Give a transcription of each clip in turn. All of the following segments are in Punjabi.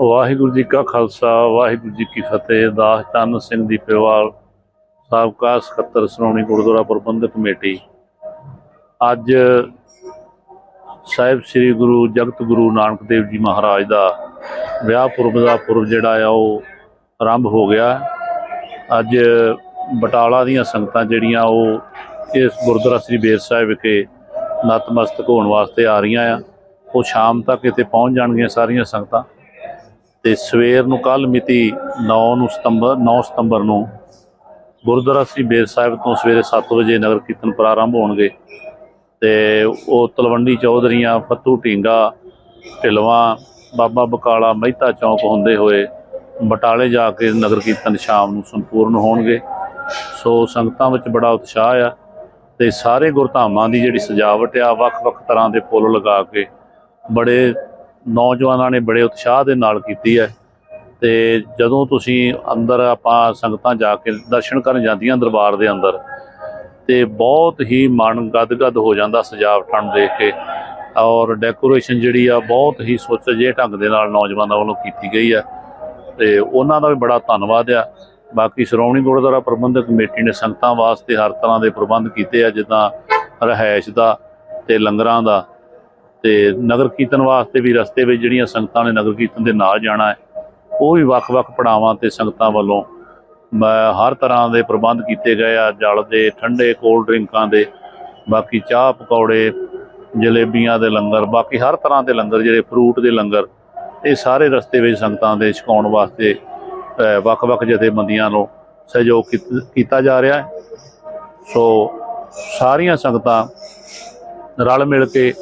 ਵਾਹਿਗੁਰੂ ਜੀ ਕਾ ਖਾਲਸਾ, ਵਾਹਿਗੁਰੂ ਜੀ ਕੀ ਫਤਿਹ। ਦਾਸ ਚੰਨ ਸਿੰਘ ਦੀ ਪਿਵਾਲ ਸਾਬਕਾ ਸਕੱਤਰ ਸ਼੍ਰੋਮਣੀ ਗੁਰਦੁਆਰਾ ਪ੍ਰਬੰਧਕ ਕਮੇਟੀ। ਅੱਜ ਸਾਹਿਬ ਸ੍ਰੀ ਗੁਰੂ ਜਗਤ ਗੁਰੂ ਨਾਨਕ ਦੇਵ ਜੀ ਮਹਾਰਾਜ ਦਾ ਵਿਆਹ ਪੁਰਬ ਦਾ ਪੁਰਬ ਜਿਹੜਾ ਆ, ਉਹ ਆਰੰਭ ਹੋ ਗਿਆ। ਅੱਜ ਬਟਾਲਾ ਦੀਆਂ ਸੰਗਤਾਂ ਜਿਹੜੀਆਂ, ਉਹ ਇਸ ਗੁਰਦੁਆਰਾ ਸ੍ਰੀ ਬੇਰ ਸਾਹਿਬ ਵਿਖੇ ਨਤਮਸਤਕ ਹੋਣ ਵਾਸਤੇ ਆ ਰਹੀਆਂ ਆ। ਉਹ ਸ਼ਾਮ ਤੱਕ ਇੱਥੇ ਪਹੁੰਚ ਜਾਣਗੀਆਂ ਸਾਰੀਆਂ ਸੰਗਤਾਂ। ਤੇ ਸਵੇਰ ਨੂੰ ਕੱਲ ਮਿਤੀ 9 ਨੂੰ ਸਤੰਬਰ 9 ਸਤੰਬਰ ਨੂੰ ਗੁਰਦੁਆਰਾ ਸ੍ਰੀ ਬੇਰ ਸਾਹਿਬ ਤੋਂ ਸਵੇਰੇ 7 ਵਜੇ ਨਗਰ ਕੀਰਤਨ ਪ੍ਰਾਰੰਭ ਹੋਣਗੇ ਤੇ ਉਹ ਤਲਵੰਡੀ ਚੌਧਰੀਆਂ, ਫੱਤੂ ਢੀਂਗਾ, ਢਿਲਵਾਂ, ਬਾਬਾ ਬਕਾਲਾ, ਮਹਿਤਾ ਚੌਂਕ ਹੁੰਦੇ ਹੋਏ ਬਟਾਲੇ ਜਾ ਕੇ ਨਗਰ ਕੀਰਤਨ ਸ਼ਾਮ ਨੂੰ ਸੰਪੂਰਨ ਹੋਣਗੇ। ਸੋ ਸੰਗਤਾਂ ਵਿੱਚ ਬੜਾ ਉਤਸ਼ਾਹ ਆ ਤੇ ਸਾਰੇ ਗੁਰਧਾਮਾਂ ਦੀ ਜਿਹੜੀ ਸਜਾਵਟ ਆ, ਵੱਖ-ਵੱਖ ਤਰ੍ਹਾਂ ਦੇ ਫੁੱਲ ਲਗਾ ਕੇ ਬੜੇ ਨੌਜਵਾਨਾਂ ਨੇ ਬੜੇ ਉਤਸ਼ਾਹ ਦੇ ਨਾਲ ਕੀਤੀ ਹੈ ਤੇ ਜਦੋਂ ਤੁਸੀਂ ਅੰਦਰ ਆਪਾਂ ਸੰਗਤਾਂ ਜਾ ਕੇ ਦਰਸ਼ਨ ਕਰਨ ਜਾਂਦੀਆਂ ਦਰਬਾਰ ਦੇ ਅੰਦਰ, ਤੇ ਬਹੁਤ ਹੀ ਮਨ ਗਦਗਦ ਹੋ ਜਾਂਦਾ ਸਜਾਵਟਾਂ ਨੂੰ ਦੇਖ ਕੇ ਔਰ ਡੈਕੋਰੇਸ਼ਨ ਜਿਹੜੀ ਆ ਬਹੁਤ ਹੀ ਸੋਚ ਸੋਚੇ ਢੰਗ ਦੇ ਨਾਲ ਨੌਜਵਾਨਾਂ ਵੱਲੋਂ ਕੀਤੀ ਗਈ ਹੈ ਤੇ ਉਹਨਾਂ ਦਾ ਵੀ ਬੜਾ ਧੰਨਵਾਦ ਆ। ਬਾਕੀ ਸ਼੍ਰੋਮਣੀ ਗੁਰਦੁਆਰਾ ਪ੍ਰਬੰਧਕ ਕਮੇਟੀ ਨੇ ਸੰਗਤਾਂ ਵਾਸਤੇ ਹਰ ਤਰ੍ਹਾਂ ਦੇ ਪ੍ਰਬੰਧ ਕੀਤੇ ਆ, ਜਿੱਦਾਂ ਰਹਿائش ਦਾ ਤੇ ਲੰਗਰਾਂ ਦਾ। ਤੇ ਨਗਰ ਕੀਰਤਨ ਵਾਸਤੇ ਵੀ ਰਸਤੇ ਵਿੱਚ ਜਿਹੜੀਆਂ ਸੰਗਤਾਂ ਨੇ ਨਗਰ ਕੀਰਤਨ ਦੇ ਨਾਲ ਜਾਣਾ ਹੈ, ਉਹ ਵੀ ਵੱਖ-ਵੱਖ ਪੜਾਵਾਂ ਤੇ ਸੰਗਤਾਂ ਵੱਲੋਂ ਹਰ ਤਰ੍ਹਾਂ ਦੇ ਪ੍ਰਬੰਧ ਕੀਤੇ ਗਏ ਆ, ਜਲ ਦੇ, ਠੰਡੇ ਕੋਲਡ ਡਰਿੰਕਾਂ ਦੇ, ਬਾਕੀ ਚਾਹ ਪਕੌੜੇ, ਜਲੇਬੀਆਂ ਦੇ ਲੰਗਰ, ਬਾਕੀ ਹਰ ਤਰ੍ਹਾਂ ਦੇ ਲੰਗਰ, ਜਿਹੜੇ ਫਰੂਟ ਦੇ ਲੰਗਰ, ਇਹ ਸਾਰੇ ਰਸਤੇ ਵਿੱਚ ਸੰਗਤਾਂ ਦੇ ਛਕਾਉਣ ਵਾਸਤੇ ਵੱਖ-ਵੱਖ ਜਥੇਬੰਦੀਆਂ ਨੂੰ ਸਹਿਯੋਗ ਕੀਤ- ਕੀਤਾ ਜਾ ਰਿਹਾ ਹੈ। ਸੋ ਸਾਰੀਆਂ ਸੰਗਤਾਂ ਰਲ ਮਿਲ ਕੇ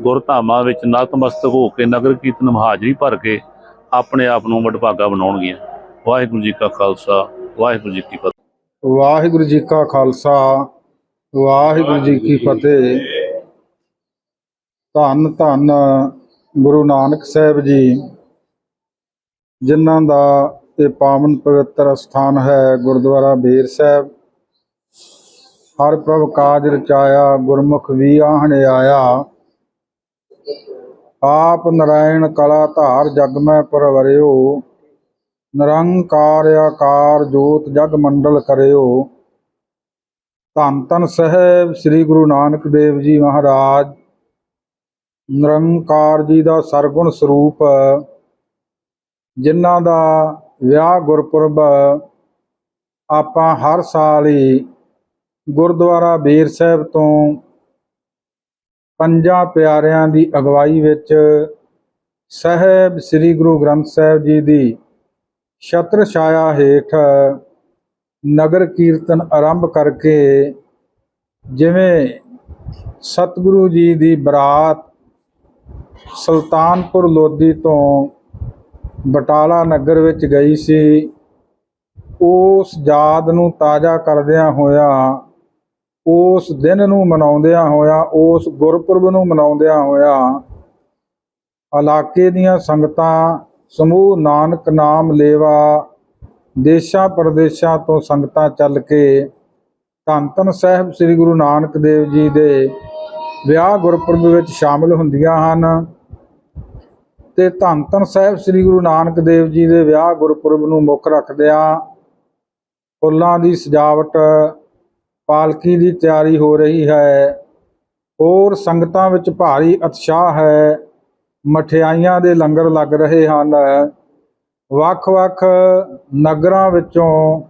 ਗੁਰਧਾਮਾਂ ਵਿੱਚ ਨਤਮਸਤਕ ਹੋ ਕੇ ਨਗਰ ਕੀਰਤਨ ਹਾਜ਼ਰੀ ਭਰ ਕੇ ਆਪਣੇ ਆਪ ਨੂੰ ਵਡਭਾਗਾ ਬਣਾਉਣਗੀਆਂ। ਵਾਹਿਗੁਰੂ ਜੀ ਕਾ ਖਾਲਸਾ, ਵਾਹਿਗੁਰੂ ਜੀ ਕੀ ਫਤਿਹ। ਵਾਹਿਗੁਰੂ ਜੀ ਕਾ ਖਾਲਸਾ, ਵਾਹਿਗੁਰੂ ਜੀ ਕੀ ਫਤਿਹ। ਧੰਨ ਧੰਨ ਗੁਰੂ ਨਾਨਕ ਸਾਹਿਬ ਜੀ, ਜਿਨ੍ਹਾਂ ਦਾ ਇਹ ਪਾਵਨ ਪਵਿੱਤਰ ਸਥਾਨ ਹੈ ਗੁਰਦੁਆਰਾ ਬੇਰ ਸਾਹਿਬ। ਹਰ ਪ੍ਰਭ ਕਾਜ ਰਚਾਇਆ, ਗੁਰਮੁਖ ਵੀ ਆਹਣ ਆਇਆ। ਆਪ ਨਰਾਇਣ ਕਲਾ ਧਾਰ ਜਗ ਮੈਂ ਪਰਵਰਿਓ, ਨਿਰੰਕਾਰ ਆਕਾਰ ਜੋਤ ਜਗ ਮੰਡਲ ਕਰਿਓ। ਧੰਨ ਧੰਨ ਸਾਹਿਬ ਸ੍ਰੀ ਗੁਰੂ ਨਾਨਕ ਦੇਵ ਜੀ ਮਹਾਰਾਜ, ਨਿਰੰਕਾਰ ਜੀ ਦਾ ਸਰਗੁਣ ਸਰੂਪ, ਜਿਨ੍ਹਾਂ ਦਾ ਵਿਆਹ ਗੁਰਪੁਰਬ ਆਪਾਂ ਹਰ ਸਾਲ ਹੀ ਗੁਰਦੁਆਰਾ ਬੇਰ ਸਾਹਿਬ ਤੋਂ ਪੰਜਾਂ ਪਿਆਰਿਆਂ ਦੀ ਅਗਵਾਈ ਵਿੱਚ ਸਾਹਿਬ ਸ੍ਰੀ ਗੁਰੂ ਗ੍ਰੰਥ ਸਾਹਿਬ ਜੀ ਦੀ ਛਤਰ ਛਾਇਆ ਹੇਠ ਨਗਰ ਕੀਰਤਨ ਆਰੰਭ ਕਰਕੇ ਜਿਵੇਂ ਸਤਿਗੁਰੂ ਜੀ ਦੀ ਬਰਾਤ ਸੁਲਤਾਨਪੁਰ ਲੋਧੀ ਤੋਂ ਬਟਾਲਾ ਨਗਰ ਵਿੱਚ ਗਈ ਸੀ, ਉਸ ਯਾਦ ਨੂੰ ਤਾਜ਼ਾ ਕਰਦਿਆਂ ਹੋਇਆ ਉਸ ਦਿਨ ਨੂੰ ਮਨਾਉਂਦਿਆਂ ਹੋਇਆ, ਉਸ ਗੁਰਪੁਰਬ ਨੂੰ ਮਨਾਉਂਦਿਆਂ ਹੋਇਆ ਇਲਾਕੇ ਦੀਆਂ ਸੰਗਤਾਂ ਸਮੂਹ ਨਾਨਕ ਨਾਮ ਲੇਵਾ ਦੇਸ਼ਾਂ ਪ੍ਰਦੇਸ਼ਾਂ ਤੋਂ ਸੰਗਤਾਂ ਚੱਲ ਕੇ ਧੰਨ ਧੰਨ ਸਾਹਿਬ ਸ੍ਰੀ ਗੁਰੂ ਨਾਨਕ ਦੇਵ ਜੀ ਦੇ ਵਿਆਹ ਗੁਰਪੁਰਬ ਵਿੱਚ ਸ਼ਾਮਲ ਹੁੰਦੀਆਂ ਹਨ ਤੇ ਧੰਨ ਧੰਨ ਸਾਹਿਬ ਸ੍ਰੀ ਗੁਰੂ ਨਾਨਕ ਦੇਵ ਜੀ ਦੇ ਵਿਆਹ ਗੁਰਪੁਰਬ ਨੂੰ ਮੁੱਖ ਰੱਖਦਿਆਂ ਫੁੱਲਾਂ ਦੀ ਸਜਾਵਟ ਪਾਲਕੀ ਦੀ ਤਿਆਰੀ ਹੋ ਰਹੀ ਹੈ। ਹੋਰ ਸੰਗਤਾਂ ਵਿੱਚ ਭਾਰੀ ਉਤਸ਼ਾਹ ਹੈ। ਮਠਿਆਈਆਂ ਦੇ ਲੰਗਰ ਲੱਗ ਰਹੇ ਹਨ। ਵੱਖ-ਵੱਖ ਨਗਰਾਂ ਵਿੱਚੋਂ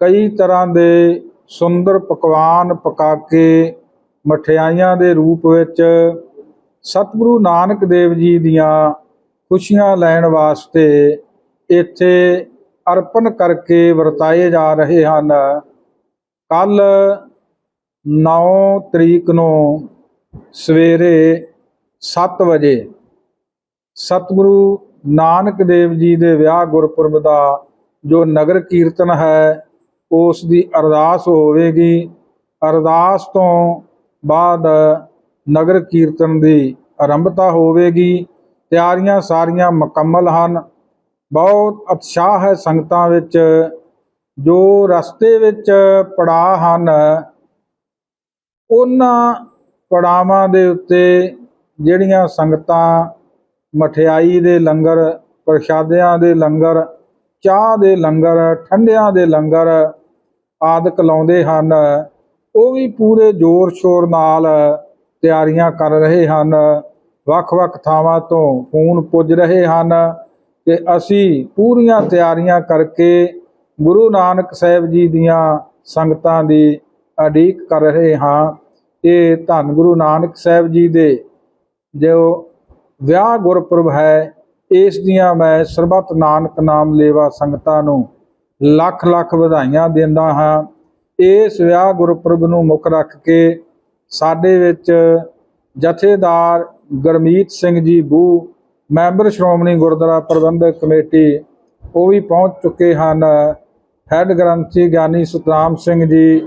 ਕਈ ਤਰ੍ਹਾਂ ਦੇ ਸੁੰਦਰ ਪਕਵਾਨ ਪਕਾ ਕੇ ਮਠਿਆਈਆਂ ਦੇ ਰੂਪ ਵਿੱਚ ਸਤਿਗੁਰੂ ਨਾਨਕ ਦੇਵ ਜੀ ਦੀਆਂ ਖੁਸ਼ੀਆਂ ਲੈਣ ਵਾਸਤੇ ਇੱਥੇ ਅਰਪਣ ਕਰਕੇ ਵਰਤਾਏ ਜਾ ਰਹੇ ਹਨ। ਕੱਲ 9 ਤਰੀਕ ਨੂੰ ਸਵੇਰੇ 7 ਵਜੇ ਸਤਿਗੁਰੂ ਨਾਨਕ ਦੇਵ ਜੀ ਦੇ ਵਿਆਹ ਗੁਰਪੁਰਬ ਦਾ ਜੋ ਨਗਰ ਕੀਰਤਨ ਹੈ, ਉਸ ਦੀ ਅਰਦਾਸ ਹੋਵੇਗੀ। ਅਰਦਾਸ ਤੋਂ ਬਾਅਦ ਨਗਰ ਕੀਰਤਨ ਦੀ ਆਰੰਭਤਾ ਹੋਵੇਗੀ। ਤਿਆਰੀਆਂ ਸਾਰੀਆਂ ਮੁਕੰਮਲ ਹਨ। ਬਹੁਤ ਉਤਸ਼ਾਹ ਹੈ ਸੰਗਤਾਂ ਵਿੱਚ। ਜੋ ਰਸਤੇ ਵਿੱਚ ਪੜਾਅ ਹਨ, ਉਹਨਾਂ ਪੜਾਵਾਂ ਦੇ ਉੱਤੇ ਜਿਹੜੀਆਂ ਸੰਗਤਾਂ ਮਠਿਆਈ ਦੇ ਲੰਗਰ, ਪ੍ਰਸ਼ਾਦਿਆਂ ਦੇ ਲੰਗਰ, ਚਾਹ ਦੇ ਲੰਗਰ, ਠੰਡਿਆਂ ਦੇ ਲੰਗਰ ਆਦਿਕ ਲਾਉਂਦੇ ਹਨ, ਉਹ ਵੀ ਪੂਰੇ ਜ਼ੋਰ ਸ਼ੋਰ ਨਾਲ ਤਿਆਰੀਆਂ ਕਰ ਰਹੇ ਹਨ। ਵੱਖ-ਵੱਖ ਥਾਵਾਂ ਤੋਂ ਫੋਨ ਪੁੱਜ ਰਹੇ ਹਨ ਕਿ ਅਸੀਂ ਪੂਰੀਆਂ ਤਿਆਰੀਆਂ ਕਰਕੇ ਗੁਰੂ ਨਾਨਕ ਸਾਹਿਬ ਜੀ ਦੀਆਂ ਸੰਗਤਾਂ ਦੀ ਅਡੀਕ ਕਰ ਰਹੇ ਹਾਂ। ਇਹ ਧੰਨ ਗੁਰੂ ਨਾਨਕ ਸਾਹਿਬ ਜੀ ਦੇ ਜੋ ਵਿਆਹ ਗੁਰਪੁਰਬ ਹੈ, ਇਸ ਦੀਆਂ ਮੈਂ ਸਰਬੱਤ ਨਾਨਕ ਨਾਮ ਲੇਵਾ ਸੰਗਤਾਂ ਨੂੰ ਲੱਖ ਲੱਖ ਵਧਾਈਆਂ ਦਿੰਦਾ ਹਾਂ। ਇਸ ਵਿਆਹ ਗੁਰਪੁਰਬ ਨੂੰ ਮੁੱਖ ਰੱਖ ਕੇ ਸਾਡੇ ਵਿੱਚ ਜਥੇਦਾਰ ਗਰਮੀਤ ਸਿੰਘ ਜੀ ਬੂ, ਮੈਂਬਰ ਸ਼੍ਰੋਮਣੀ ਗੁਰਦੁਆਰਾ ਪ੍ਰਬੰਧਕ ਕਮੇਟੀ, ਉਹ ਵੀ ਪਹੁੰਚ ਚੁੱਕੇ ਹਨ। ਹੈੱਡ ਗ੍ਰੰਥੀ ਗਿਆਨੀ ਸਤਨਾਮ ਸਿੰਘ ਜੀ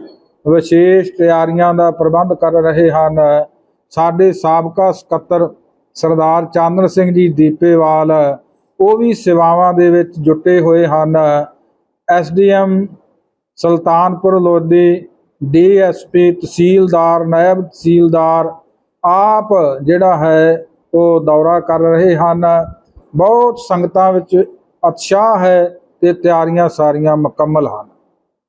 ਵਿਸ਼ੇਸ਼ ਤਿਆਰੀਆਂ ਦਾ ਪ੍ਰਬੰਧ ਕਰ ਰਹੇ ਹਨ। ਸਾਡੇ ਸਾਬਕਾ ਸਕੱਤਰ ਸਰਦਾਰ ਚਾਂਦਨ ਸਿੰਘ ਜੀ ਦੀਪੇਵਾਲ, ਉਹ ਵੀ ਸੇਵਾਵਾਂ ਦੇ ਵਿੱਚ ਜੁਟੇ ਹੋਏ ਹਨ। ਐਸਡੀਐਮ ਸੁਲਤਾਨਪੁਰ ਲੋਧੀ ਡੀਐਸਪੀ ਤਹਿਸੀਲਦਾਰ, ਨਾਇਬ ਤਹਿਸੀਲਦਾਰ, ਆਪ ਜਿਹੜਾ ਹੈ ਉਹ ਦੌਰਾ ਕਰ ਰਹੇ ਹਨ। ਬਹੁਤ ਸੰਗਤਾਂ ਵਿੱਚ ਉਤਸ਼ਾਹ ਹੈ ਤੇ ਤਿਆਰੀਆਂ ਸਾਰੀਆਂ ਮੁਕੰਮਲ ਹਨ।